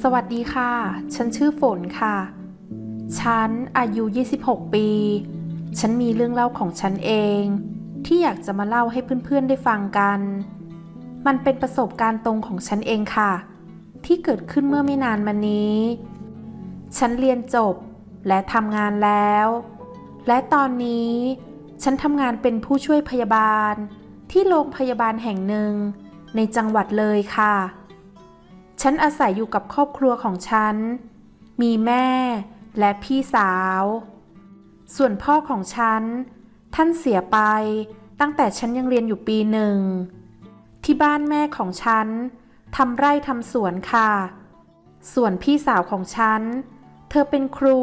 สวัสดีค่ะ ฉันชื่อฝนค่ะ ฉันอายุ 26 ปี ฉันมีเรื่องเล่าของฉันเอง ที่อยากจะมาเล่าให้เพื่อนๆได้ฟังกัน มันเป็นประสบการณ์ตรงของฉันเองค่ะ ที่เกิดขึ้นเมื่อไม่นานมานี้ ฉันเรียนจบและทำงานแล้ว และตอนนี้ ฉันทำงานเป็นผู้ช่วยพยาบาล ที่โรงพยาบาลแห่งหนึ่ง ในจังหวัดเลยค่ะ ฉันอาศัยอยู่กับครอบครัวของฉัน มีแม่และพี่สาว ส่วนพ่อของฉัน ท่านเสียไปตั้งแต่ฉันยังเรียนอยู่ปีหนึ่ง ที่บ้านแม่ของฉันทำไร่ทำสวนค่ะ ส่วนพี่สาวของฉัน เธอเป็นครู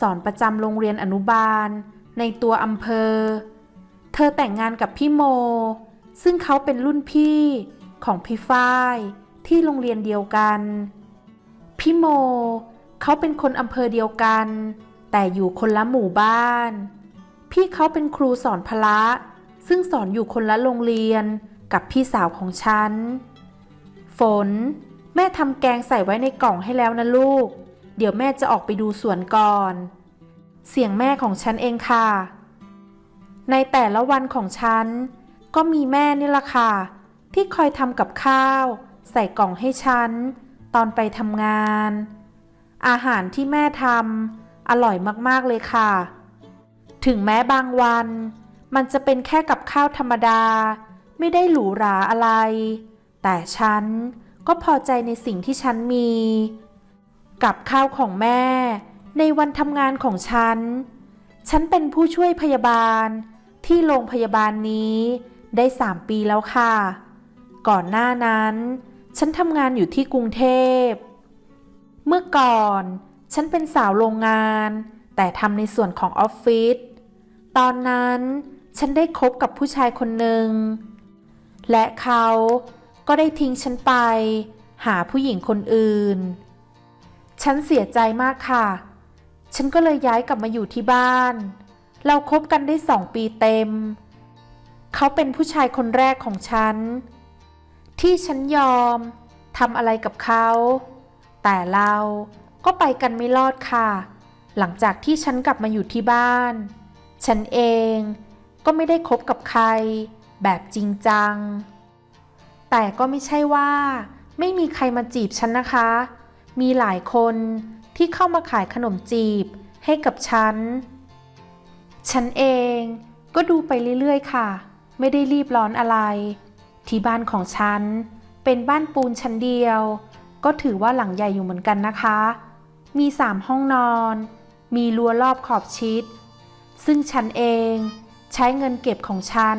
สอนประจำโรงเรียนอนุบาล ในตัวอำเภอ เธอแต่งงานกับพี่โม ซึ่งเขาเป็นรุ่นพี่ของพี่ฝ้าย ที่โรงเรียนเดียวกัน พี่โม เขาเป็นคนอำเภอเดียวกัน แต่อยู่คนละหมู่บ้าน พี่เขาเป็นครูสอนพละ ซึ่งสอนอยู่คนละโรงเรียนกับพี่สาวของฉัน ฝน แม่ทำแกงใส่ไว้ในกล่องให้แล้วนะลูก เดี๋ยวแม่จะออกไปดูสวนก่อน เสียงแม่ของฉันเองค่ะ ในแต่ละวันของฉัน ก็มีแม่นี่ล่ะค่ะที่คอยทำกับข้าว ใส่กล่องให้ฉัน ตอนไปทำงาน อาหารที่แม่ทำอร่อยมากๆเลยค่ะ ถึงแม้บางวัน มันจะเป็นแค่กับข้าวธรรมดา ไม่ได้หรูหราอะไร แต่ฉันก็พอใจในสิ่งที่ฉันมี กับข้าวของแม่ ในวันทำงานของฉัน ฉันเป็นผู้ช่วยพยาบาล ที่โรงพยาบาลนี้ได้สามปีแล้วค่ะ ก่อนหน้านั้น ฉันทำงานอยู่ที่กรุงเทพ เมื่อก่อน ฉันเป็นสาวโรงงาน แต่ทำในส่วนของออฟฟิศ ตอนนั้นฉันได้คบกับผู้ชายคนหนึ่ง และเขาก็ได้ทิ้งฉันไป หาผู้หญิงคนอื่น ฉันเสียใจมากค่ะ ฉันก็เลยย้ายกลับมาอยู่ที่บ้าน เราคบกันได้สองปีเต็ม เขาเป็นผู้ชายคนแรกของฉัน ที่ฉันยอมทำอะไรกับเขา แต่เราก็ไปกันไม่รอดค่ะ หลังจากที่ฉันกลับมาอยู่ที่บ้าน ฉันเองก็ไม่ได้คบกับใคร แบบจริงจัง แต่ก็ไม่ใช่ว่า ไม่มีใครมาจีบฉันนะคะ มีหลายคนที่เข้ามาขายขนมจีบให้กับฉัน ฉันเองก็ดูไปเรื่อยๆค่ะ ไม่ได้รีบร้อนอะไร ที่บ้านของฉัน เป็นบ้านปูนชั้นเดียว ก็ถือว่าหลังใหญ่อยู่เหมือนกันนะคะ มีสามห้องนอน มีรั้วรอบขอบชิด ซึ่งฉันเองใช้เงินเก็บของฉัน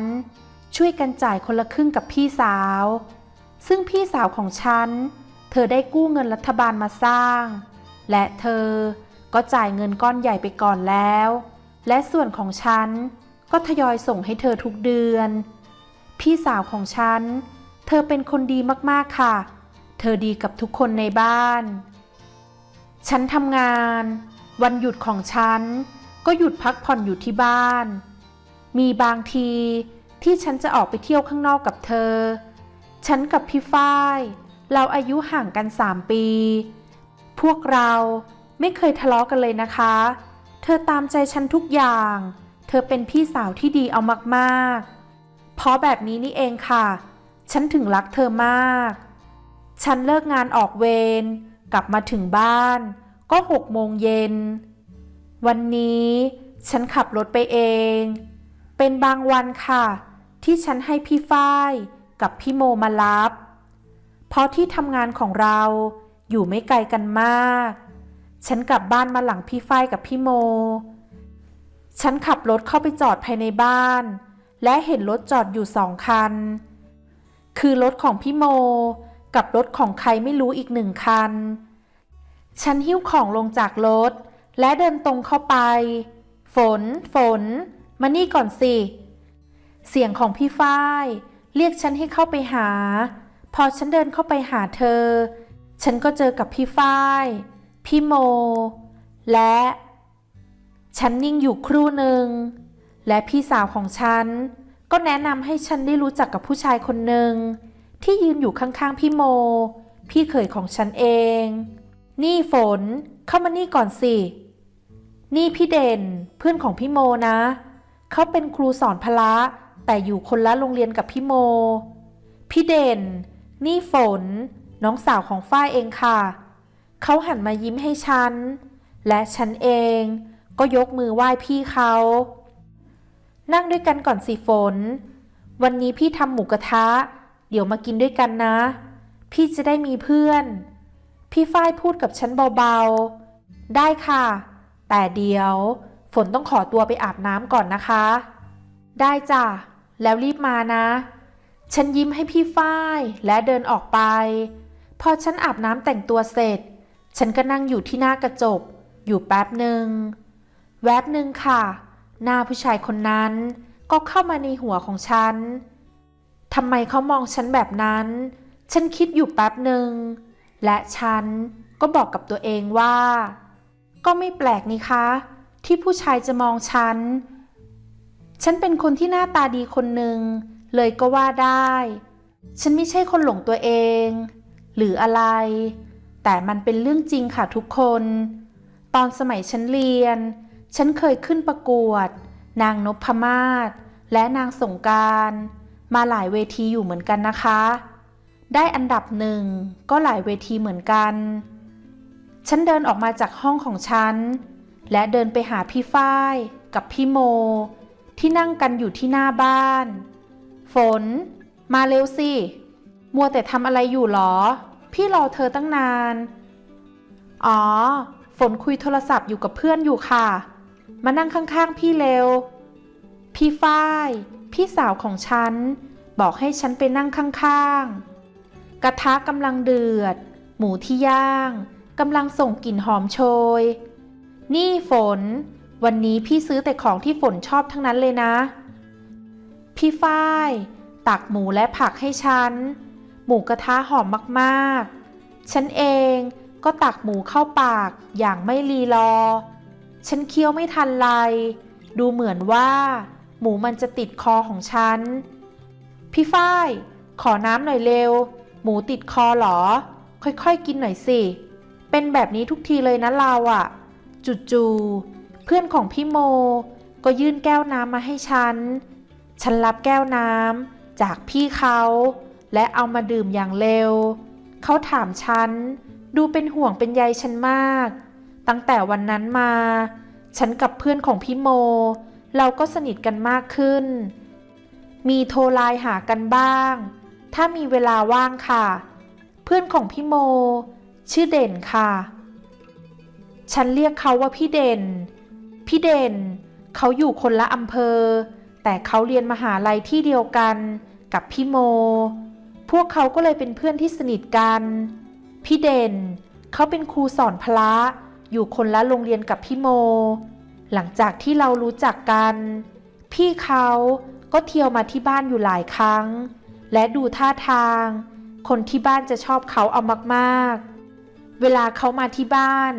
ช่วยกันจ่ายคนละครึ่งกับพี่สาว ซึ่งพี่สาวของฉัน เธอได้กู้เงินรัฐบาลมาสร้าง และเธอก็จ่ายเงินก้อนใหญ่ไปก่อนแล้ว และส่วนของฉันก็ทยอยส่งให้เธอทุกเดือน พี่สาวของฉัน เธอเป็นคนดีมากๆค่ะ เธอดีกับทุกคนในบ้าน ฉันทำงาน วันหยุดของฉัน ก็หยุดพักผ่อนอยู่ที่บ้าน มีบางทีที่ฉันจะออกไปเที่ยวข้างนอกกับเธอ ฉันกับพี่ฝ้าย เราอายุห่างกันสามปี พวกเราไม่เคยทะเลาะกันเลยนะคะ เธอตามใจฉันทุกอย่าง เธอเป็นพี่สาวที่ดีเอามากๆ เพราะแบบนี้นี่เองค่ะ ฉันถึงรักเธอมาก ฉันเลิกงานออกเวร กลับมาถึงบ้าน ก็หกโมงเย็น วันนี้ฉันขับรถไปเอง เป็นบางวันค่ะ ที่ฉันให้พี่ฝ้ายกับพี่โมมารับ เพราะที่ทำงานของเราอยู่ไม่ไกลกันมาก ฉันกลับบ้านมาหลังพี่ฝ้ายกับพี่โม ฉันขับรถเข้าไปจอดภายในบ้าน และเห็นรถจอดอยู่สองคัน คือรถของพี่โม กับรถของใครไม่รู้อีกหนึ่งคัน ฉันหิ้วของลงจากรถ และเดินตรงเข้าไป ฝน ฝน มานี่ก่อนสิ เสียงของพี่ฝ้าย เรียกฉันให้เข้าไปหา พอฉันเดินเข้าไปหาเธอ ฉันก็เจอกับพี่ฝ้าย พี่โม และ ฉันนิ่งอยู่ครู่หนึ่ง และพี่สาวของฉัน ก็แนะนำให้ฉันได้รู้จักกับผู้ชายคนหนึ่ง ที่ยืนอยู่ข้างๆพี่โม พี่เขยของฉันเอง นี่ฝน เข้ามานี่ก่อนสิ นี่พี่เด่น เพื่อนของพี่โมนะ เขาเป็นครูสอนพละ แต่อยู่คนละโรงเรียนกับพี่โม พี่เด่น นี่ฝน น้องสาวของฝ้ายเองค่ะ เขาหันมายิ้มให้ฉัน และฉันเองก็ยกมือไหว้พี่เขา นั่งด้วยกันก่อนสิฝน วันนี้พี่ทำหมูกระทะ เดี๋ยวมากินด้วยกันนะ พี่จะได้มีเพื่อน พี่ฝ้ายพูดกับฉันเบาๆ ได้ค่ะ แต่เดี๋ยวฝนต้องขอตัวไปอาบน้ำก่อนนะคะ ได้จ้ะ แล้วรีบมานะ ฉันยิ้มให้พี่ฝ้ายและเดินออกไป พอฉันอาบน้ำแต่งตัวเสร็จ ฉันก็นั่งอยู่ที่หน้ากระจก อยู่แป๊บหนึ่ง แวบหนึ่งค่ะ หน้าผู้ชายคนนั้นก็เข้ามาในหัวของฉัน ทำไมเขามองฉันแบบนั้น ฉันคิดอยู่แป๊บหนึ่ง และฉันก็บอกกับตัวเองว่า ก็ไม่แปลกนี่คะ ที่ผู้ชายจะมองฉัน ฉันเป็นคนที่หน้าตาดีคนหนึ่ง เลยก็ว่าได้ ฉันไม่ใช่คนหลงตัวเอง หรืออะไร แต่มันเป็นเรื่องจริงค่ะทุกคน ตอนสมัยฉันเรียน ฉันเคยขึ้นประกวด นางนพมาศและนางสงการ มาหลายเวทีอยู่เหมือนกันนะคะ ได้อันดับหนึ่งก็หลายเวทีเหมือนกัน ฉันเดินออกมาจากห้องของฉัน และเดินไปหาพี่ฝ้ายกับพี่โม ที่นั่งกันอยู่ที่หน้าบ้าน ฝน มาเร็วสิ มัวแต่ทำอะไรอยู่หรอ พี่รอเธอตั้งนาน อ๋อ ฝนคุยโทรศัพท์อยู่กับเพื่อนอยู่ค่ะ มานั่งข้างๆ พี่เร็ว พี่ฝ้าย พี่สาวของฉัน บอกให้ฉันไปนั่งข้างๆ กระทะกำลังเดือด หมูที่ย่างกำลังส่งกลิ่นหอมโชย นี่ฝน วันนี้พี่ซื้อแต่ของที่ฝนชอบทั้งนั้นเลยนะ พี่ฝ้าย ตักหมูและผักให้ฉัน หมูกระทะหอมมากๆ ฉันเองก็ตักหมูเข้าปากอย่างไม่รีรอ ฉันเคี้ยวไม่ทันไรดูเหมือนว่า หมูมันจะติดคอของฉัน พี่ฝ้าย ขอน้ำหน่อยเร็ว หมูติดคอเหรอ ค่อยๆ กินหน่อยสิ เป็นแบบนี้ทุกทีเลยนะเราอะจู่ๆเพื่อนของพี่โม ก็ยื่นแก้วน้ำมาให้ฉัน ฉันรับแก้วน้ำจากพี่เขา และเอามาดื่มอย่างเร็ว เขาถามฉัน ดูเป็นห่วงเป็นใยฉันมาก ตั้งแต่วันนั้นมา ฉันกับเพื่อนของพี่โม เราก็สนิทกันมากขึ้น มีโทรไลน์หากันบ้าง ถ้ามีเวลาว่างค่ะ เพื่อนของพี่โม ชื่อเด่นค่ะ ฉันเรียกเขาว่าพี่เด่น พี่เด่น เขาอยู่คนละอำเภอ แต่เขาเรียนมหาลัยที่เดียวกันกับพี่โม พวกเขาก็เลยเป็นเพื่อนที่สนิทกัน พี่เด่น เขาเป็นครูสอนพละ อยู่คนละโรงเรียนกับพี่โม หลังจากที่เรารู้จักกัน พี่เขาก็เที่ยวมาที่บ้านอยู่หลายครั้ง และดูท่าทาง คนที่บ้านจะชอบเขาเอามากๆ เวลาเขามาที่บ้าน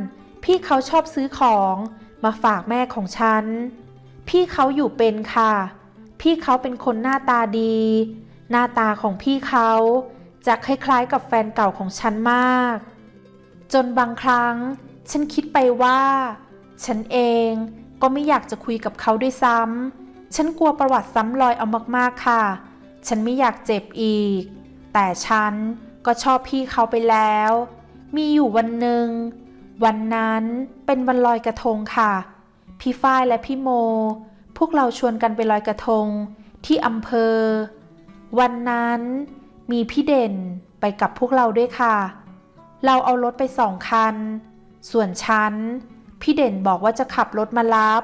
พี่เขาชอบซื้อของมาฝากแม่ของฉัน พี่เขาอยู่เป็นค่ะ พี่เขาเป็นคนหน้าตาดี หน้าตาของพี่เขาจะคล้ายๆกับแฟนเก่าของฉันมาก จนบางครั้ง ฉันคิดไปว่า ฉันเองก็ไม่อยากจะคุยกับเขาด้วยซ้ำฉันกลัวประวัติซ้ำรอยเอามากๆค่ะ ฉันไม่อยากเจ็บอีก แต่ฉันก็ชอบพี่เขาไปแล้ว มีอยู่วันหนึ่ง วันนั้นเป็นวันลอยกระทงค่ะ พี่ฝ้ายและพี่โม พวกเราชวนกันไปลอยกระทงที่อำเภอ วันนั้นมีพี่เด่นไปกับพวกเราด้วยค่ะ เราเอารถไปสองคัน ส่วนฉัน พี่เด่นบอกว่าจะขับรถมารับ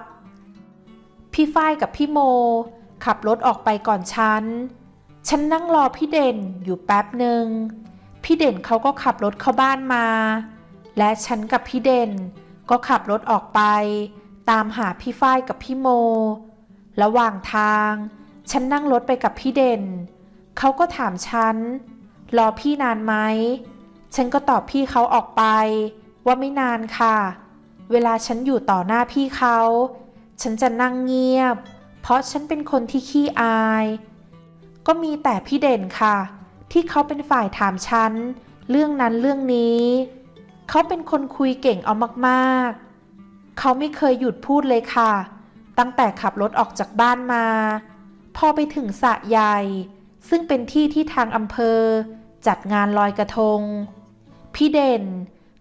พี่ฝ้ายกับพี่โม ขับรถออกไปก่อนฉัน ฉันนั่งรอพี่เด่นอยู่แป๊บหนึ่ง พี่เด่นเขาก็ขับรถเข้าบ้านมา และฉันกับพี่เด่นก็ขับรถออกไป ตามหาพี่ฝ้ายกับพี่โม ระหว่างทาง ฉันนั่งรถไปกับพี่เด่น เขาก็ถามฉัน รอพี่นานไหม ฉันก็ตอบพี่เขาออกไป ว่าไม่นานค่ะ เวลาฉันอยู่ต่อหน้าพี่เขา ฉันจะนั่งเงียบ เพราะฉันเป็นคนที่ขี้อาย ก็มีแต่พี่เด่นค่ะ ที่เขาเป็นฝ่ายถามฉัน เรื่องนั้นเรื่องนี้ เขาเป็นคนคุยเก่งเอามากๆ เขาไม่เคยหยุดพูดเลยค่ะ ตั้งแต่ขับรถออกจากบ้านมา พอไปถึงสระใหญ่ ซึ่งเป็นที่ที่ทางอำเภอจัดงานลอยกระทง พี่เด่น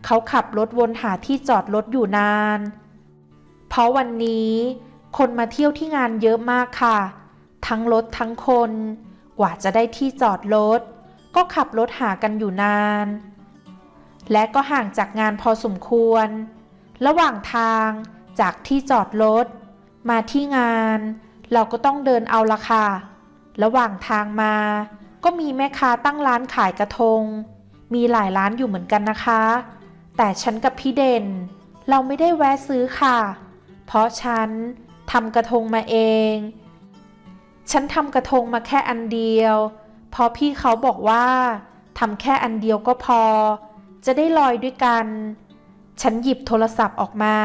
เขาขับรถวนหาที่จอดรถอยู่นาน เพราะวันนี้คนมาเที่ยวที่งานเยอะมากค่ะ ทั้งรถทั้งคน กว่าจะได้ที่จอดรถ ก็ขับรถหากันอยู่นาน และก็ห่างจากงานพอสมควร ระหว่างทางจากที่จอดรถ มาที่งาน เราก็ต้องเดินเอาละค่ะ ระหว่างทางมา ก็มีแม่ค้าตั้งร้านขายกระทง มีหลายร้านอยู่เหมือนกันนะคะ แต่ฉันกับพี่เด่น เราไม่ได้แวะซื้อค่ะ เพราะฉันทำกระทงมาเอง ฉันทำกระทงมาแค่อันเดียว เพราะพี่เขาบอกว่าทำแค่อันเดียวก็พอ จะได้ลอยด้วยกัน ฉันหยิบโทรศัพท์ออกมา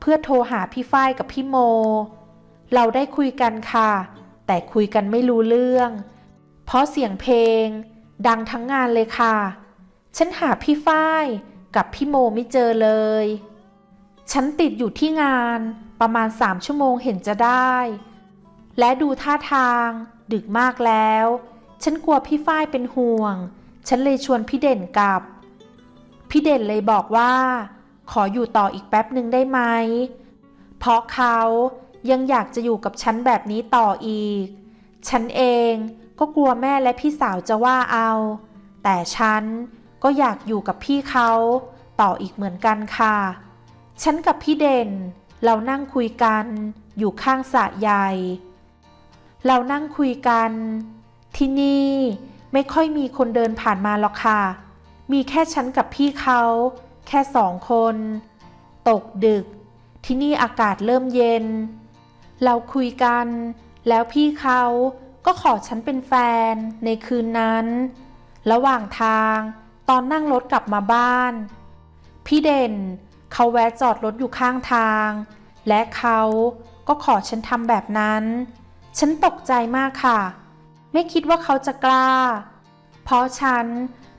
เพื่อโทรหาพี่ฝ้ายกับพี่โม เราได้คุยกันค่ะ แต่คุยกันไม่รู้เรื่อง เพราะเสียงเพลง ดังทั้งงานเลยค่ะ ฉันหาพี่ฝ้ายกับพี่โมไม่เจอเลย ฉันติดอยู่ที่งานประมาณสามชั่วโมงเห็นจะได้ และดูท่าทางดึกมากแล้ว ฉันกลัวพี่ฝ้ายเป็นห่วง ฉันเลยชวนพี่เด่นกลับ พี่เด่นเลยบอกว่า ขออยู่ต่ออีกแป๊บหนึ่งได้ไหม เพราะเขายังอยากจะอยู่กับฉันแบบนี้ต่ออีก ฉันเองก็กลัวแม่และพี่สาวจะว่าเอา แต่ฉัน ก็อยากอยู่กับพี่เขาต่ออีกเหมือนกันค่ะ ฉันกับพี่เด่น เรานั่งคุยกันอยู่ข้างสระใหญ่ เรานั่งคุยกัน ที่นี่ไม่ค่อยมีคนเดินผ่านมาหรอกค่ะ มีแค่ฉันกับพี่เขาแค่สองคน ตกดึก ที่นี่อากาศเริ่มเย็น เราคุยกัน แล้วพี่เขาก็ขอฉันเป็นแฟนในคืนนั้น ระหว่างทาง ตอนนั่งรถกลับมาบ้าน พี่เด่นเขาแวะจอดรถอยู่ข้างทาง และเขาก็ขอฉันทำแบบนั้น ฉันตกใจมากค่ะ ไม่คิดว่าเขาจะกล้า เพราะฉัน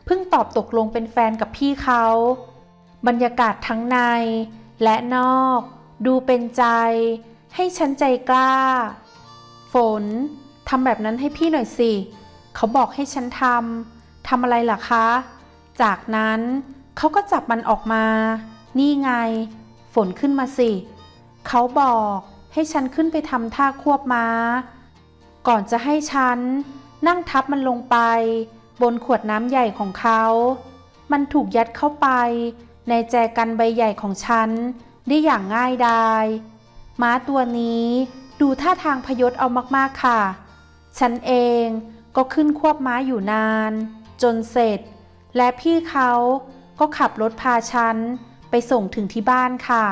เพิ่งตอบตกลงเป็นแฟนกับพี่เขา บรรยากาศทั้งในและนอก ดูเป็นใจ ให้ฉันใจกล้า ฝนทำแบบนั้นให้พี่หน่อยสิ เขาบอกให้ฉันทำทำอะไรล่ะคะ จากนั้นเขาก็จับมันออกมา นี่ไง ฝนขึ้นมาสิ เขาบอกให้ฉันขึ้นไปทำท่าควบม้า ก่อนจะให้ฉันนั่งทับมันลงไป บนขวดน้ำใหญ่ของเขา มันถูกยัดเข้าไป ในแจกันใบใหญ่ของฉัน ได้อย่างง่ายดายม้าตัวนี้ดูท่าทางพยศเอามากๆค่ะ ฉันเองก็ขึ้นควบม้าอยู่นาน จนเสร็จ และพี่เขาก็ขับรถพาฉันไปส่งถึงที่บ้านค่ะ